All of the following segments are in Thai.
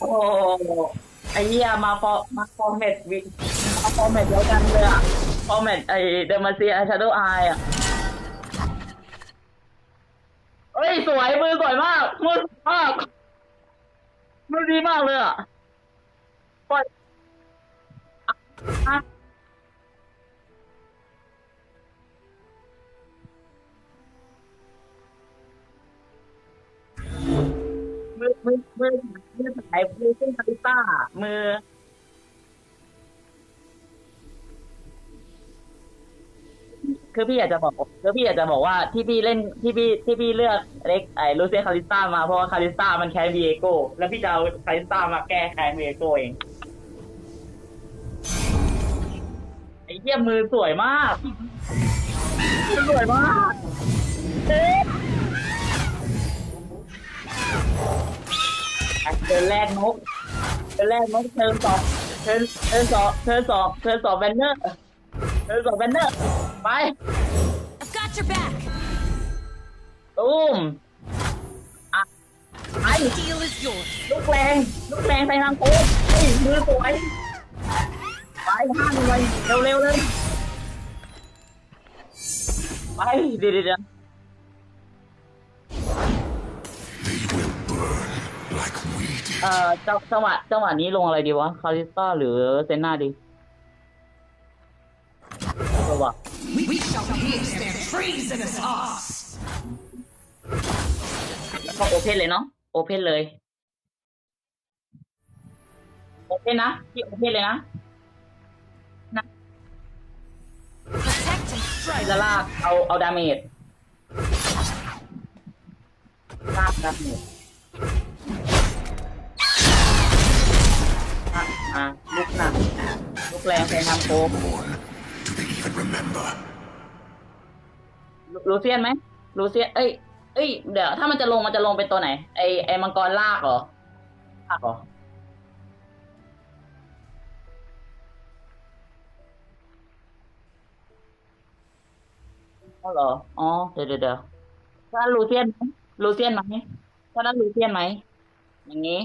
โอ้ไอเหี้ยมาฟอมาฟอร์เมตวิมาฟอร์เมตเดียวกันเลยอะฟอร์เมตไอเดมาเซียชาโดว์ไออะเฮ้ยสวยมือสวยมากมือสวยมากมือดีมากเลยอะปล่อย มือมือมือสายมือขึ้นคาริต้า มือ คือพี่อยากจะบอกคือพี่อยากจะบอกว่าที่พี่เล่นที่พี่ที่พี่เลือกเล็กไอ้ลูเซียคาริสตามาเพราะว่าคาริสตามันแค้นวีเอโก้แล้วพี่จะเอาคาริสตามาแก้แค้นวีเอโก้เองไอ้เหี้ยมมือสวยมากสวยมากเอ๊ะ อะเดินแรกนกเดินแรกนกเทิร์นสองเทิร์นเทิร์นสองเทิร์นสองเทิร์นสองแบนเนอร์เทิร์นสองแบนเนอร์ไป I've got your back. ตูมอะไอ้ Deal is yours. ลูกแรงลูกแรงไปทางโค้งเฮ้ยมือสวยไปห้าหน่วยเร็วๆเลยไปเดี๋ยวเดี๋ยว เอ่อจังจังหวะจังหวะนี้ลงอะไรดีวะคาริสตาหรือเซนนาดีตัววะ We shall pierce their treasonous hearts. แล้วก็โอเพนเลยเนาะโอเพนเลยโอเพนนะพี่โอเพนเลยนะ Protect and strike. จะลากเอาเอาดาเมจลากดาเมจ อะอะลุกหนักลุกแรงแทนทางโค้ง Mourn. Do they even remember? ลูลูเซียนไหมลูเซียนเอ้ยเอ้ยเดี๋ยวถ้ามันจะลงมันจะลงเป็นตัวไหน ไอไอมังกรลากเหรอลากเหรออ๋อเหรอ อ๋อ เดี๋ยวเดี๋ยวถ้าลูเซียนไหมลูเซียนไหมถ้านั้นลูเซียนไหม อย่างงี้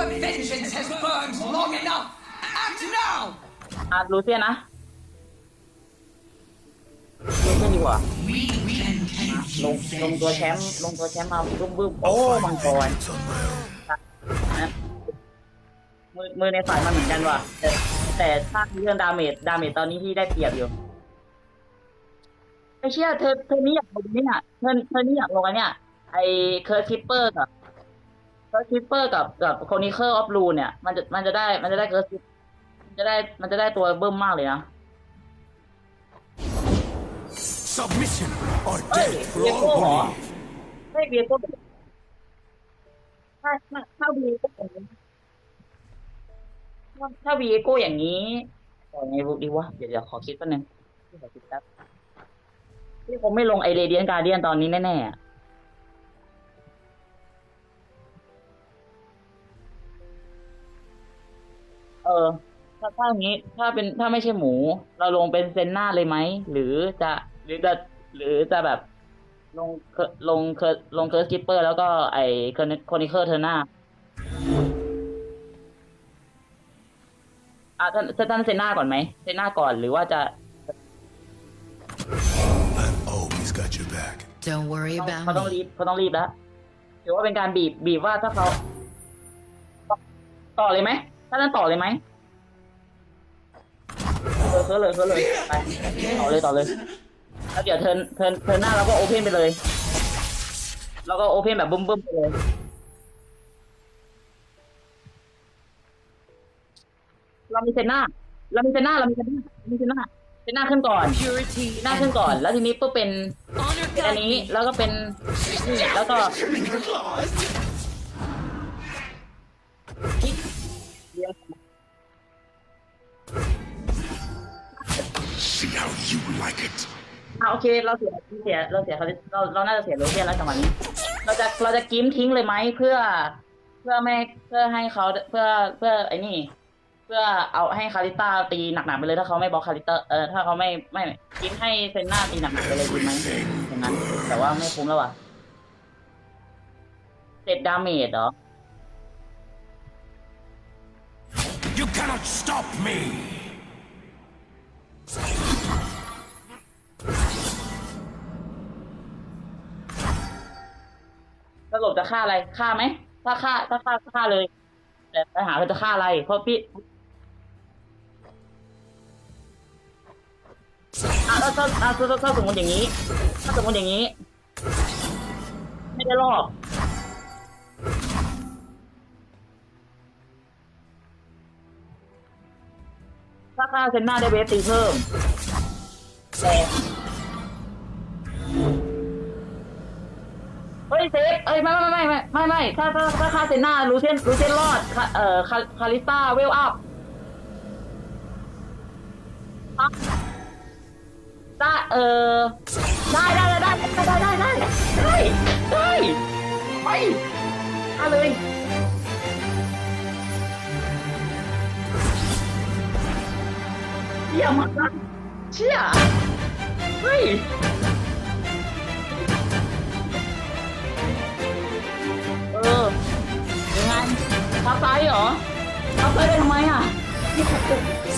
Our vengeance has burned long enough. Act now. อะลูเซียนนะลูเซียนดีกว่า We can ลงลงตัวแชมป์ลงตัวแชมป์มาบึ้มบึ้มโอ้มังกร It's unreal. นะมือมือในฝ่ายมันเหมือนกันว่ะแต่แต่ถ้าเรื่องดาเมจดาเมจตอนนี้ที่ได้เปรียบอยู่ไอเชี่ยเธอเธอนี่อยากลงเนี่ยเธอเธอนี่อยากลงอันเนี่ยไอเคิร์คิปเปอร์กับ เคิร์คิปเปอร์กับกับโคนิเคอร์ออฟลูเนี่ย มันจะมันจะได้มันจะได้เคิร์มันจะได้มันจะได้ตัวเบิ้มมากเลยนะ Submission or เฮ้ย death for เวีย all โก้ who เหรอ live. เฮ้ยเวียโก้ถ้าถ้าถ้าวีโก้อย่างนี้ถ้าถ้าวีโก้อย่างนี้ต่อไงดีวะเดี๋ยวเดี๋ยวขอคิดแป๊บนึงพี่ขอคิดแป๊บพี่คงไม่ลงไอเรเดียนการเดียนตอนนี้แน่ๆ เออ ถ้าถ้าอย่างนี้ ถ้าเป็นถ้าไม่ใช่หมู เราลงเป็นเซนหน้าเลยไหม หรือจะหรือจะหรือจะแบบ ลงเคลงเคลงเคิร์สกิปเปอร์ แล้วก็ไอคอนคอนิเคอร์เทอร์นาอะท่านท่านเซน่าก่อนไหมเซน่าก่อนหรือว่าจะ I've always got your back. Don't worry เขาต้อง about รี me. บเขาต้องรีบแล้วถือว่าเป็นการบีบบีบว่าถ้าเขาต่อเลยไหม ถ้านั้นต่อเลยไหมเออเขาเลยเขาเลยไปต่อเลยต่อเลย แล้วเดี๋ยวเทิร์นเทิร์นเทิร์นหน้าเราก็โอเพนไปเลย แล้วก็โอเพนแบบบึ้มบึ้มๆไปเลยเรามีเซนหน้าเรามีเซนหน้าเรามีเซนหน้าเรามีเซนหน้าเซนหน้าขึ้นก่อน Purity เซนหน้าขึ้นก่อน แล้วทีนี้ปุ๊บเป็น honor เป็นอัน guide นี้ me. แล้วก็เป็นนี่แล้วก็ it. อะโอเคเราเสียเสียเราเสียเขาเราเราน่าจะเสียโรเทียนแล้วจังหวะนี้ เราจะเราจะกิ้มทิ้งเลยไหมเพื่อ เพื่อไม่เพื่อให้เขาเพื่อเพื่อไอ้นี่ เพื่อเอาให้คาริต้าตีหนักๆไปเลยถ้าเขาไม่บล็อกคาริต้าเออถ้าเขาไม่ไม่กิ้มให้เซนหน้าตีหนักๆไปเลยดีไหมอย่างนั้น แต่ว่าไม่คุ้มแล้วว่ะจ็ดดาเมจเหรอ You cannot stop me! สรุปจะฆ่าอะไรฆ่าไหมถ้าฆ่าถ้าฆ่าฆ่าเลย แต่ปัญหาเราจะฆ่าอะไร เพราะพี่ถ้าถ้าถ้าถ้าถ้าสมมติอย่างนี้ ถ้าสมมติอย่างนี้ ไม่ได้รอบถ้าฆ่าเซนหน้าได้เวฟตีเพิ่มแต่ เฮ้ยเซฟเอ้ยไม่ไม่ไม่ไม่ไม่ไม่ถ้าถ้าถ้าฆ่าเซนหน้าลูเซียนลูเซียนรอดค่ะเอ่อคาคาริต้าเวลอัพได้เออได้ได้ได้ได้ได้ได้ได้ได้ได้ได้ไปเอาเลยเยี่ยมมากเชี่ยเฮ้ย ไปเฮ้ยทำไมอะ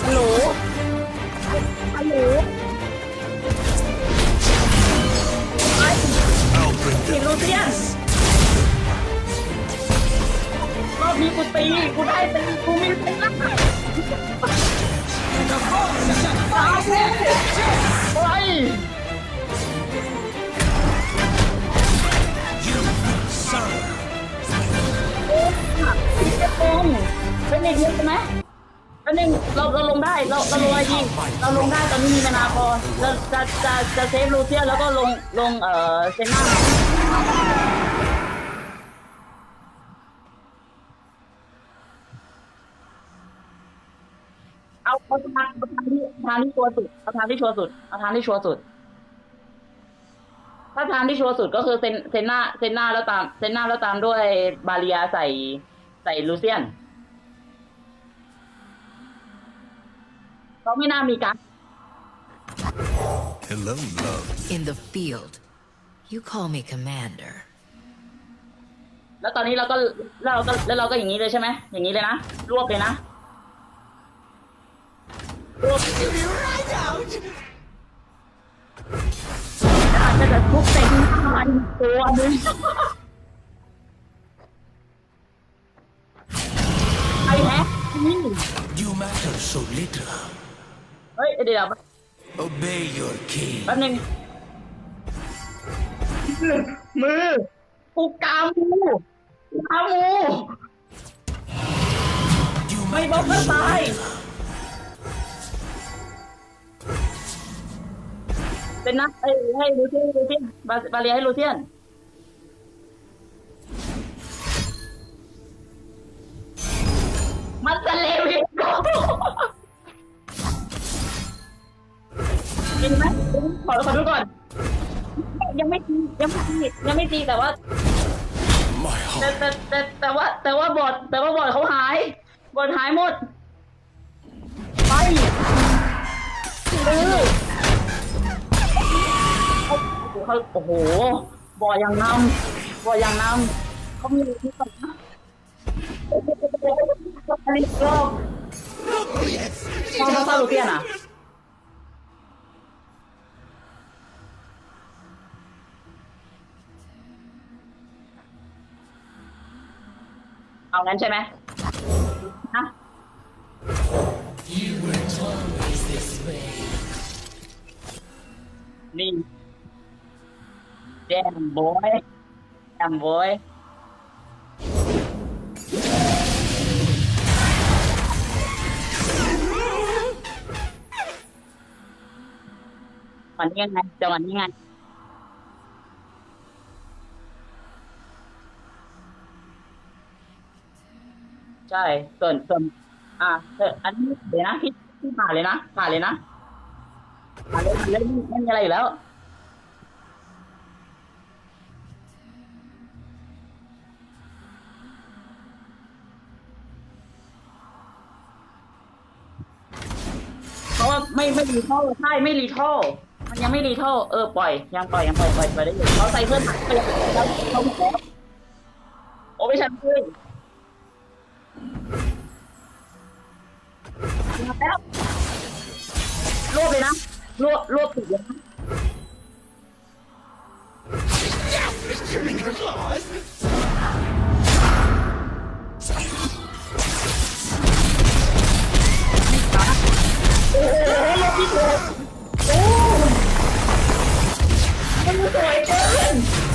ฮัลโหลฮัลโหลติดลูเซียนรอบนี้กูตีกูได้ตีกูมีตีตายเลไปโอ้ยพี่จะโกง เป็นเด็กเยอะใช่ไหมอันหนึ่งเราเราลงได้เราเราลงอะไรดีเราลงได้ตอนนี้มีนานาพอจะจะจะจะเซฟลูเซียแล้วก็ลงลงเอ่อเซน่าเอาเอาทางเอาทางที่ทางที่ชัวร์สุดเอาทางที่ชัวร์สุดเอาทางที่ชัวร์สุด ถ้าทางที่ชัวร์สุดก็คือเซนเซนหน้าเซนหน้าแล้วตามเซนหน้าแล้วตามด้วยบาเรียใส่ใส่ลูเซียน เขาไม่น่ามีการ Hello, love. In the field, you call me commander. แล้วตอนนี้เราก็แล้วเราก็แล้วเราก็อย่างนี้เลยใช่ไหมอย่างนี้เลยนะรวบเลยนะรวบอาจจะจะทุบเต็มมันตัวหนึงไอ้แฮกนี่ You matter so little. เฮ้ยเดี๋ยว Obey your king. แป๊บนึงมือกูกามูกามู You ไม่บอกก็ matter so ตาย little. เป็นนะให้ให้ลูเซียนลูเซียนบาบาเลียให้ลูเซียนมัน กินไหมขอขอดูก่อน ยังไม่ตียังไม่ตียังไม่ตีแต่ว่า My แต่ heart. แต่แต่แต่ว่าแต่ว่าบอดแต่ว่าบอดเขาหาย บอดหายหมด ไปเออเขาโอ้โห บอดยังนำบอดยังนำเขามีที่ต่อนะอันนี้รอบมองมาซาลูเปียนอะ งั้นใช่ไหมฮะนี่ Damn boy Damn boy มันยังไงจะวันยังไง ใช่ส่วนส่วนอ่าเอออันนี้เดี๋ยวนะพี่พี่ผ่านเลยนะผ่านเลยนะผ่านเลยผ่านเลยไม่ม่มีอะไรอยู่แล้วเพราะว่าไม่ไม่รีท่อใช่ไม่รีท่อมันยังไม่รีท่อเออปล่อยยังปล่อยยังปล่อยปล่อยไปได้อยู่เขาใส่เพื่อนหนักไปแล้วเขาบอกแล้วเลยมา แล้วรวบเลยนะรวบรวบถึงเลยนะ